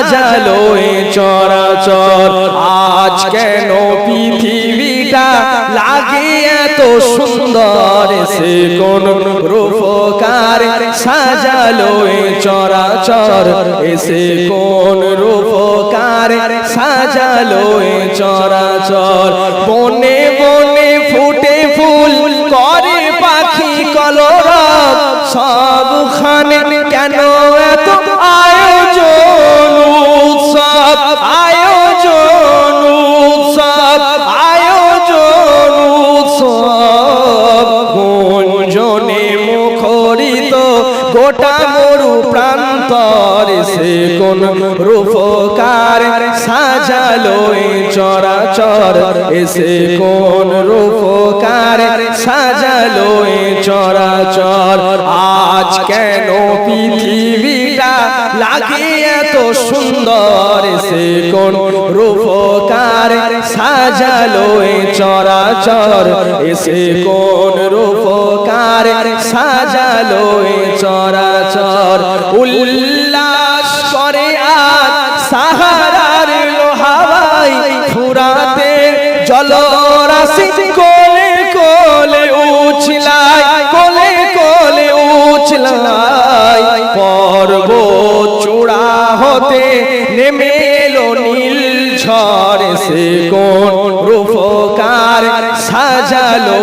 সাজালো এ চরাচর। আজ কেন পৃথিবীটা লাগে এত সুন্দর? সে কোন রূপকার সাজালো এ চরাচর এসে কোন রূপকার সাজালো এ চরাচর। বনে বনে ফুটে ফুল করে পাখি কলরব। সবখানে কেন গোটা মরু প্রান্তর সে কোন রূপকার সাজালো চরাচর। এসে কোন রূপকার সাজালো চরাচর। আজ কেন পৃথিবীটা লাগে এত সুন্দর? সে কোন রূপকার সাজালো চরাচর। এসে কোন রূপকার এ চরাচর উল্লাস করে আজ সাহারার লোহাবাই ফুরাতে জলরাশি কোলে কোলে উছলাই কোলে কোলে উছলাই পর্বত চূড়া হতে নেমে ঝড়, সে কোন রূপকার সাজালো